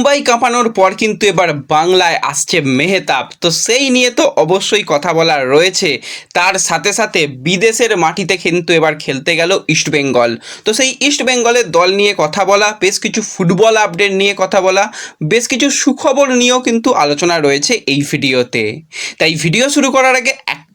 মুম্বাই কাঁপানোর পর কিন্তু এবার বাংলায় আসছে মেহতাব। তো সেই নিয়ে তো অবশ্যই কথা বলার রয়েছে। তার সাথে সাথে বিদেশের মাটিতে কিন্তু এবার খেলতে গেল ইস্টবেঙ্গল তো সেই ইস্টবেঙ্গলের দল নিয়ে কথা বলা, বেশ কিছু ফুটবল আপডেট নিয়ে কথা বলা, বেশ কিছু সুখবর নিয়েও কিন্তু আলোচনা রয়েছে এই ভিডিওতে। তাই ভিডিও শুরু করার আগে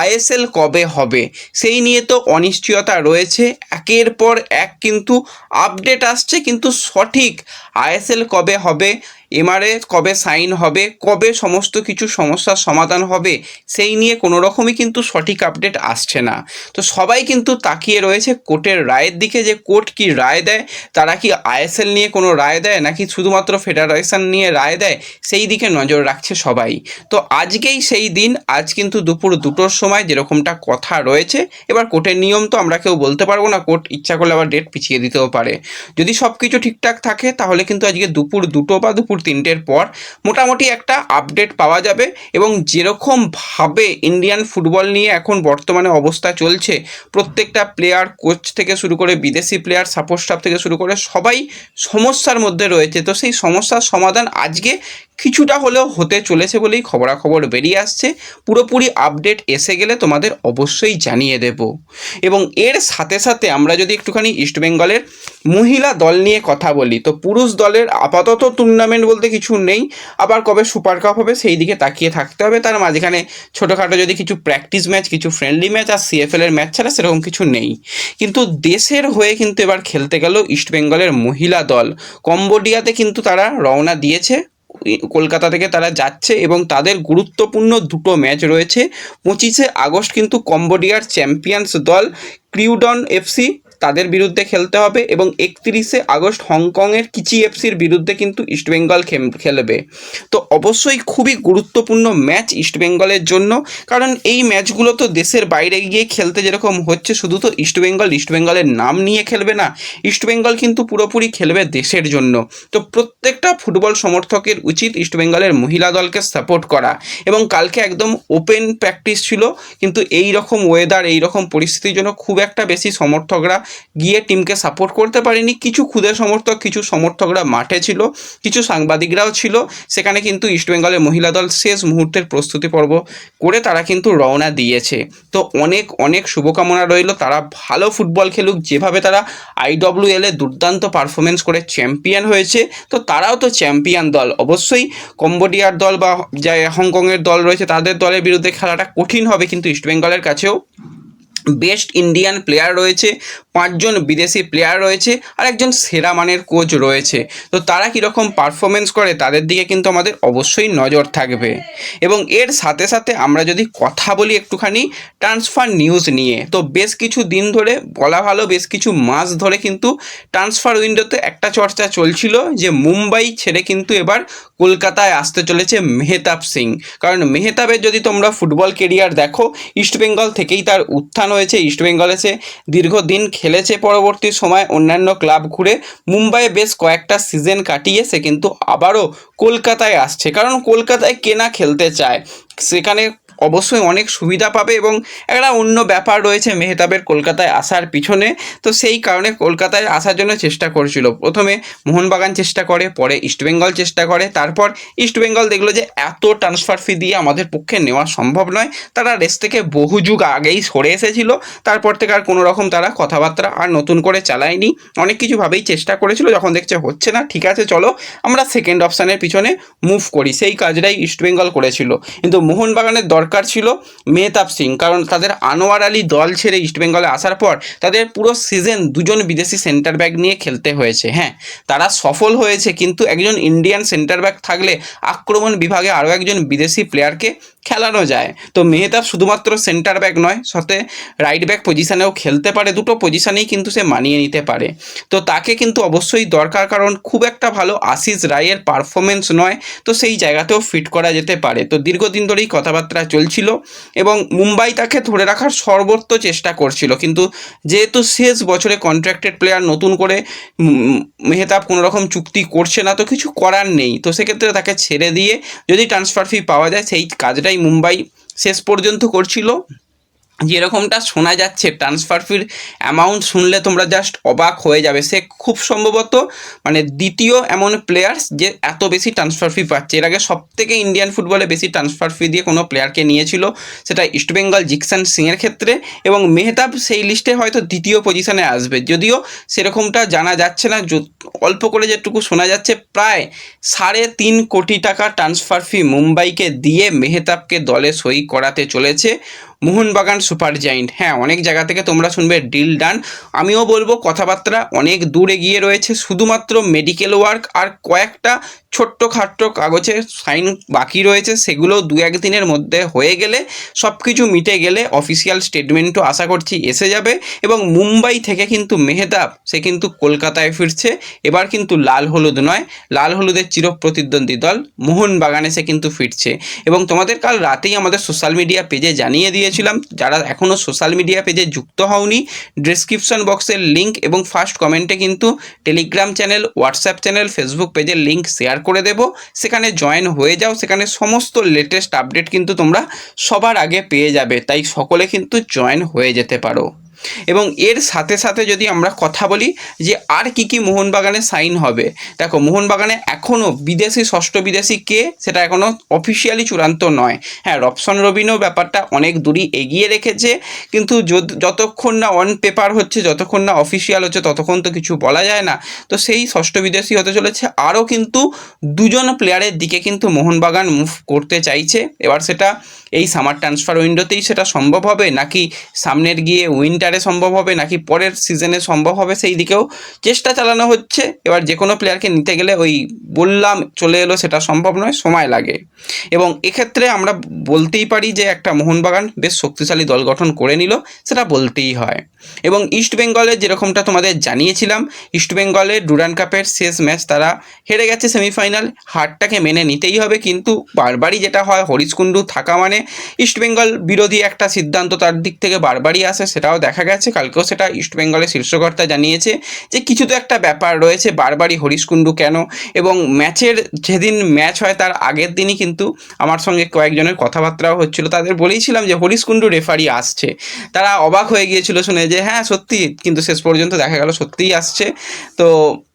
আইএসএল কবে হবে? সেই নিয়ে তো অনিশ্চয়তা রয়েছে। একের পর এক কিন্তু আপডেট আসছে, কিন্তু সঠিক আইএসএল কবে হবে? এমআরএ কবে সাইন হবে? কবে সমস্ত কিছু সমস্যার সমাধান হবে? সেই নিয়ে কোনো রকমই কিন্তু সঠিক আপডেট আসছে না। তো সবাই কিন্তু তাকিয়ে রয়েছে কোর্টের রায়ের দিকে যে কোর্ট কি রায় দেয়? তারা কি আইএসএল নিয়ে কোনো রায় দেয়? নাকি শুধুমাত্র ফেডারেশন নিয়ে রায় দেয়? সেই দিকে নজর রাখছে সবাই। তো আজকেই সেই দিন, আজ কিন্তু দুপুর দুটোর সময় যেরকমটা কথা রয়েছে, এবার কোর্টের নিয়ম তো আমরা কেউ বলতে পারব না, কোর্ট ইচ্ছা করলে আবার ডেট পিছিয়ে দিতেও পারে। যদি সব কিছু ঠিকঠাক থাকে, তাহলে কিন্তু আজকে দুপুর দুটো বা দুপুর তিনটের পর মোটামুটি একটা আপডেট পাওয়া যাবে এবং যেরকমভাবে ইন্ডিয়ান ফুটবল নিয়ে এখন বর্তমানে অবস্থা চলছে, প্রত্যেকটা প্লেয়ার কোচ থেকে শুরু করে বিদেশি প্লেয়ার সাপোর্ট স্টাফ থেকে শুরু করে সবাই সমস্যার মধ্যে রয়েছে। তো সেই সমস্যার সমাধান আজকে কিছুটা হলেও হতে চলেছে বলেই খবরাখবর বেরিয়ে আসছে। পুরোপুরি আপডেট এসে গেলে তোমাদের অবশ্যই জানিয়ে দেব। এবং এর সাথে সাথে আমরা যদি একটুখানি ইস্টবেঙ্গলের মহিলা দল নিয়ে কথা বলি, তো পুরুষ দলের আপাতত টুর্নামেন্ট বলতে কিছু নেই। আবার কবে সুপার কাপ হবে সেই দিকে তাকিয়ে থাকতে হবে। তার মাঝখানে ছোটোখাটো যদি কিছু প্র্যাকটিস ম্যাচ কিছু ফ্রেন্ডলি ম্যাচ আর সিএফএল এর ম্যাচ ছাড়া সেরকম কিছু নেই। কিন্তু দেশের হয়ে কিন্তু এবার খেলতে গেল ইস্টবেঙ্গলের মহিলা দল। কম্বোডিয়াতে কিন্তু তারা রওনা দিয়েছে। কলকাতা থেকে তারা যাচ্ছে এবং তাদের গুরুত্বপূর্ণ দুটো ম্যাচ রয়েছে। পঁচিশে আগস্ট কিন্তু কম্বোডিয়ার চ্যাম্পিয়ন্স দল ক্রিউডন এফসি তাদের বিরুদ্ধে খেলতে হবে এবং একত্রিশে আগস্ট হংকংয়ের কিচি এফসির বিরুদ্ধে কিন্তু ইস্টবেঙ্গল খেলবে। তো অবশ্যই খুবই গুরুত্বপূর্ণ ম্যাচ ইস্টবেঙ্গলের জন্য, কারণ এই ম্যাচগুলো তো দেশের বাইরে গিয়ে খেলতে যেরকম হচ্ছে, শুধু তো ইস্টবেঙ্গল ইস্টবেঙ্গলের নাম নিয়ে খেলবে না ইস্টবেঙ্গল কিন্তু পুরোপুরি খেলবে দেশের জন্য। তো প্রত্যেকটা ফুটবল সমর্থকের উচিত ইস্টবেঙ্গলের মহিলা দলকে সাপোর্ট করা। এবং কালকে একদম ওপেন প্র্যাকটিস ছিল, কিন্তু এই রকম ওয়েদার এই রকম পরিস্থিতির জন্য খুব একটা বেশি সমর্থকরা গিয়ে টিমকে সাপোর্ট করতে পারেনি। কিছু ক্ষুদে সমর্থক, কিছু সমর্থকরা মাঠে ছিল, কিছু সাংবাদিকরাও ছিল। সেখানে কিন্তু ইস্টবেঙ্গলের মহিলা দল শেষ মুহূর্তের প্রস্তুতি পর্ব করে তারা কিন্তু রওনা দিয়েছে। তো অনেক অনেক শুভকামনা রইল। তারা ভালো ফুটবল খেলুক, যেভাবে তারা আইডব্লিউএল এ দুর্দান্ত পারফরমেন্স করে চ্যাম্পিয়ন হয়েছে। তো তারাও তো চ্যাম্পিয়ন দল। অবশ্যই কম্বোডিয়ার দল বা যা হংকংয়ের দল রয়েছে, তাদের দলের বিরুদ্ধে খেলাটা কঠিন হবে, কিন্তু ইস্টবেঙ্গলের কাছেও বেস্ট ইন্ডিয়ান প্লেয়ার রয়েছে, পাঁচজন বিদেশি প্লেয়ার রয়েছে আর একজন সেরা মানের কোচ রয়েছে। তো তারা কীরকম পারফরমেন্স করে তাদের দিকে কিন্তু আমাদের অবশ্যই নজর থাকবে। এবং এর সাথে সাথে আমরা যদি কথা বলি একটুখানি ট্রান্সফার নিউজ নিয়ে, তো বেশ কিছু দিন ধরে বলা ভালো বেশ কিছু মাস ধরে কিন্তু ট্রান্সফার উইন্ডোতে একটা চর্চা চলছিল যে মুম্বাই ছেড়ে কিন্তু এবার কলকাতায় আসতে চলেছে মেহতাব সিং। কারণ মেহতাবের যদি তোমরা ফুটবল কেরিয়ার দেখো ইস্টবেঙ্গল থেকেই তার উত্থান হয়েছে ইস্টবেঙ্গলে সে দীর্ঘদিন খেলেছে পরবর্তী সময় অন্যান্য ক্লাব ঘুরে। মুম্বাইয়ে বেশ কয়েকটা সিজন কাটিয়ে সে কিন্তু আবারও কলকাতায় আসছে। কারণ কলকাতায় কেনা খেলতে চায়? সেখানে অবশ্যই অনেক সুবিধা পাবে এবং একটা অন্য ব্যাপার রয়েছে, মেহতাবের কলকাতায় আসার পিছনে। তো সেই কারণে কলকাতায় আসার জন্য চেষ্টা করেছিল। প্রথমে মোহনবাগান চেষ্টা করে, পরে ইস্টবেঙ্গল চেষ্টা করে, তারপর ইস্টবেঙ্গল দেখল যে এত ট্রান্সফার ফি দিয়ে আমাদের পক্ষে নেওয়া সম্ভব নয়। তারা রেস থেকে বহু যুগ আগেই সরে এসেছিল। তারপর থেকে আর কোনো রকম তারা কথাবার্তা আর নতুন করে চালায়নি। অনেক কিছুভাবেই চেষ্টা করেছিল, যখন দেখছে হচ্ছে না, ঠিক আছে, চলো আমরা সেকেন্ড অপশানের পিছনে মুভ করি। সেই কাজটাই ইস্টবেঙ্গল করেছিল। কিন্তু মোহনবাগানের দরকার ছিল মেহতাব সিং, কারণ তাদের আনোয়ার আলী দল ছেড়ে ইস্টবেঙ্গলে আসার পর তাদের পুরো সিজন দুজন বিদেশি সেন্টার ব্যাক নিয়ে খেলতে হয়েছে। হ্যাঁ তারা সফল হয়েছে, কিন্তু একজন ইন্ডিয়ান সেন্টার ব্যাক থাকলে আক্রমণ বিভাগে আরও একজন বিদেশি প্লেয়ারকে খেলানো যায়। তো মেহতাব শুধুমাত্র সেন্টার ব্যাক নয়, সাথে রাইট ব্যাক পজিশানেও খেলতে পারে, দুটো পজিশানেই কিন্তু সে মানিয়ে নিতে পারে। তো তাকে কিন্তু অবশ্যই দরকার, কারণ খুব একটা ভালো আশিস রায়ের পারফরমেন্স নয়, তো সেই জায়গাতেও ফিট করা যেতে পারে। তো দীর্ঘদিন ধরেই কথাবার্তা চলছিল এবং মুম্বাই তাকে ধরে রাখার সর্বোচ্চ চেষ্টা করছিল। কিন্তু যেহেতু শেষ বছরে কন্ট্রাক্টেড প্লেয়ার নতুন করে মেহতাব কোনো রকম চুক্তি করছে না, তো কিছু করার নেই। তো সেক্ষেত্রে তাকে ছেড়ে দিয়ে যদি ট্রান্সফার ফি পাওয়া যায়, সেই কাজটাই মুম্বাই শেষ পর্যন্ত করছিল। যেরকমটা শোনা যাচ্ছে ট্রান্সফার ফির অ্যামাউন্ট শুনলে তোমরা জাস্ট অবাক হয়ে যাবে। সে খুব সম্ভবত মানে দ্বিতীয় এমন প্লেয়ার্স যে এত বেশি ট্রান্সফার ফি পাচ্ছে। এর আগে সব থেকে ইন্ডিয়ান ফুটবলে বেশি ট্রান্সফার ফি দিয়ে কোনো প্লেয়ারকে নিয়েছিল, সেটা ইস্টবেঙ্গল জিকসান সিংয়ের ক্ষেত্রে এবং মেহতাব সেই লিস্টে হয়তো দ্বিতীয় পজিশনে আসবে। যদিও সেরকমটা জানা যাচ্ছে না অল্প করে যেটুকু শোনা যাচ্ছে, প্রায় সাড়ে তিন কোটি টাকা ট্রান্সফার ফি মুম্বাইকে দিয়ে মেহতাবকে দলে সই করাতে চলেছে। Mohun Bagan super giant. হ্যাঁ অনেক জায়গা থেকে তোমরা শুনবে, ডিল ডান। আমিও বলব, কথাবার্তা অনেক দূর এগিয়ে রয়েছে, শুধুমাত্র মেডিকেল ওয়ার্ক আর কয়েকটা ছোট্ট খাট্ট কাগজে সাইন বাকি রয়েছে, সেগুলো দু একদিনের মধ্যে হয়ে গেলে সব কিছু মিটে গেলে অফিসিয়াল স্টেটমেন্টও আশা করছি এসে যাবে। এবং মুম্বাই থেকে কিন্তু মেহতাব, সে কিন্তু কলকাতায় ফিরছে, এবার কিন্তু লাল হলুদ নয়, লাল হলুদের চিরপ্রতিদ্বন্দ্বী দল মোহনবাগানে সে কিন্তু ফিরছে। এবং তোমাদের কাল রাতেই আমাদের সোশ্যাল মিডিয়া পেজে জানিয়ে দিয়েছিলাম। যারা এখনও সোশ্যাল মিডিয়া পেজে যুক্ত হওনি ডেসক্রিপশন বক্সের লিঙ্ক এবং ফার্স্ট কমেন্টে কিন্তু Telegram channel WhatsApp channel Facebook পেজের লিঙ্ক শেয়ার করে দেব। সেখানে জয়েন হয়ে যাও। সেখানে সমস্ত লেটেস্ট আপডেট কিন্তু তোমরা সবার আগে পেয়ে যাবে। তাই সকলে কিন্তু জয়েন হয়ে যেতে পারো। এবং এর সাথে সাথে যদি আমরা কথা বলি যে আর কি কি মোহনবাগানে সাইন হবে, দেখো মোহনবাগানে এখনও বিদেশি, ষষ্ঠ বিদেশি কে সেটা এখনও অফিসিয়ালি চূড়ান্ত নয়। হ্যাঁ রপসন রবিনও ব্যাপারটা অনেক দূরই এগিয়ে রেখেছে, কিন্তু যতক্ষণ না অন পেপার হচ্ছে, যতক্ষণ না অফিসিয়াল হচ্ছে, ততক্ষণ তো কিছু বলা যায় না। তো সেই ষষ্ঠ বিদেশি হতে চলেছে। আরও কিন্তু দুজন প্লেয়ারের দিকে কিন্তু মোহনবাগান মুভ করতে চাইছে। এবার সেটা এই সামার ট্রান্সফার উইন্ডোতেই সেটা সম্ভব হবে, নাকি সামনের গিয়ে উইন্টারে সম্ভব হবে নাকি পরের সিজনে সম্ভব হবে, সেই দিকেও চেষ্টা চালানো হচ্ছে। এবার যে কোনো প্লেয়ারকে নিতে গেলে ওই বললাম চলে এলো, সেটা সম্ভব নয়, সময় লাগে। এবং এক্ষেত্রে আমরা বলতেই পারি যে একটা মোহনবাগান বেশ শক্তিশালী দল গঠন করে নিল, সেটা বলতেই হয়। এবং ইস্ট বেঙ্গলের যেরকমটা তোমাদের জানিয়েছিলাম ইস্ট বেঙ্গলের ডুরান কাপের শেষ ম্যাচ তারা হেরে গেছে সেমিফাইনাল হারটাকে মেনে নিতেই হবে। কিন্তু বারবারই যেটা হয় হরিশকুণ্ডু থাকা মানে ইস্টবেঙ্গল বিরোধী একটা সিদ্ধান্ত তার দিক থেকে বারবারই আসে, সেটাও দেখা গেছে। কালকেও সেটা ইস্টবেঙ্গলের শীর্ষকর্তা জানিয়েছে যে কিছু তো একটা ব্যাপার রয়েছে বারবারই হরিশকুণ্ডু কেন? এবং ম্যাচের যেদিন ম্যাচ হয় তার আগের দিনই কিন্তু আমার সঙ্গে কয়েকজনের কথাবার্তাও হচ্ছিল। তাদের বলেইছিলাম যে হরিশকুণ্ডু রেফারি আসছে। তারা অবাক হয়ে গিয়েছিল শুনে যে হ্যাঁ সত্যি। কিন্তু শেষ পর্যন্ত দেখা গেল সত্যিই আসছে। তো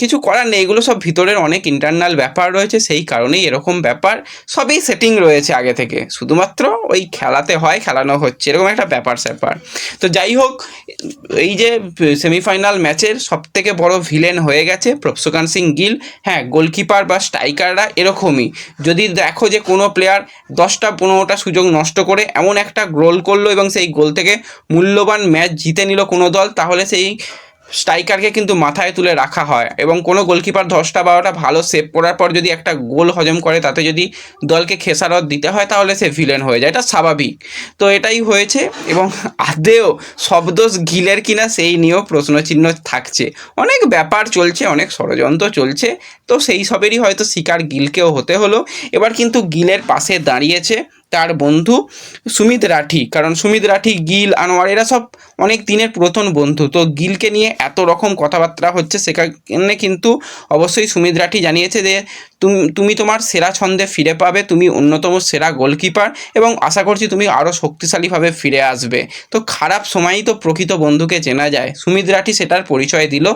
কিছু করার নেই, এগুলো সব ভিতরের অনেক ইন্টারনাল ব্যাপার রয়েছে, সেই কারণেই এরকম ব্যাপার। সবই সেটিং রয়েছে আগে থেকে। শুধুমাত্র ওই খেলাতে হয়, খেলানো হচ্ছে, এরকম একটা ব্যাপার স্যাপার। তো যাই হোক, এই যে সেমিফাইনাল ম্যাচের সব থেকে বড় ভিলেন হয়ে গেছে প্রভসুকান সিং গিল। হ্যাঁ গোলকিপার বা স্ট্রাইকাররা এরকমই। যদি দেখো যে কোনো প্লেয়ার দশটা পনেরোটা সুযোগ নষ্ট করে এমন একটা গোল করল এবং সেই গোল থেকে মূল্যবান ম্যাচ জিতে নিল কোনো দল, তাহলে সেই স্ট্রাইকারকে কিন্তু মাথায় তুলে রাখা হয় এবং কোনো গোলকিপার দশটা বারোটা ভালো সেভ করার পর যদি একটা গোল হজম করে, তাতে যদি দলকে খেসারত দিতে হয়, তাহলে সে ভিলেন হয়ে যায়। এটা স্বাভাবিক। তো এটাই হয়েছে এবং আদেও শব্দোষ গিলের কিনা সেই নিয়েও প্রশ্নচিহ্ন থাকছে। অনেক ব্যাপার চলছে, অনেক ষড়যন্ত্র চলছে। তো সেই সবেরই হয়তো শিকার গিলকেও হতে হলো। এবার কিন্তু গিলের পাশে দাঁড়িয়েছে তার বন্ধু সুমিত রাঠি। কারণ সুমিত রাঠি, গিল, আনোয়ার, এরা সব অনেক দিনের পুরাতন বন্ধু। তো গিলকে নিয়ে এত রকম কথাবার্তা হচ্ছে সেখানে কিন্তু অবশ্যই সুমিত রাঠি জানিয়েছে যে, তুমি তুমি তোমার সেরা ছন্দে ফিরে পাবে, তুমি অন্যতম সেরা গোলকিপার এবং আশা করছি তুমি আরও শক্তিশালীভাবে ফিরে আসবে। তো খারাপ সময়ই তো প্রকৃত বন্ধুকে চেনা যায়। সুমিত রাঠি সেটার পরিচয় দিল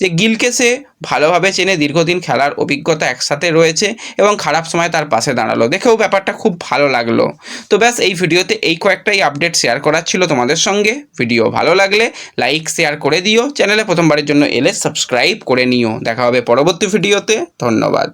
যে গিলকে সে ভালোভাবে চেনে দীর্ঘদিন খেলার অভিজ্ঞতা একসাথে রয়েছে এবং খারাপ সময় তার পাশে দাঁড়াল। দেখেও ব্যাপারটা খুব ভালো লাগল। তো ব্যাস, এই ভিডিওতে এই কয়েকটাই আপডেট শেয়ার করার ছিল তোমাদের সঙ্গে। ভিডিও ভালো লাগলে লাইক শেয়ার করে দিও। চ্যানেলে প্রথমবারের জন্য এলে সাবস্ক্রাইব করে নিও। দেখা হবে পরবর্তী ভিডিওতে। ধন্যবাদ।